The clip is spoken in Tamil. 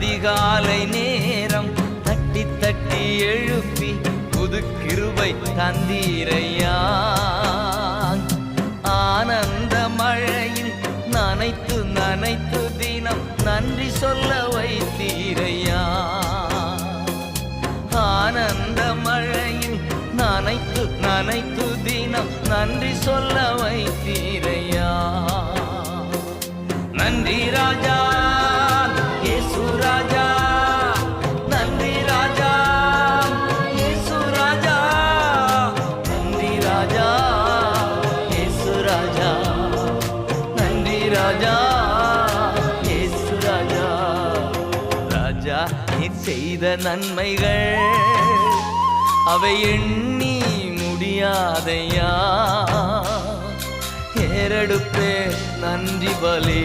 அதிகாலை நேரம் தட்டி தட்டி எழுப்பி புது கிருபை தந்தீரையா? ஆனந்த மழையில் நனைத்து நனைத்து தினம் நன்றி சொல்ல வைத்தீரையா? ஆனந்த மழையில் நனைத்து நனைத்து தினம் நன்றி சொல்ல வைத்தீரையா? நன்றி ராஜா. ராஜா இயேசு ராஜா நன்றி ராஜா இயேசு ராஜா ராஜா நீ செய்த நன்மைகள் அவை எண்ணி முடியாதையா? ஏறெடுப்பே நன்றி பலே.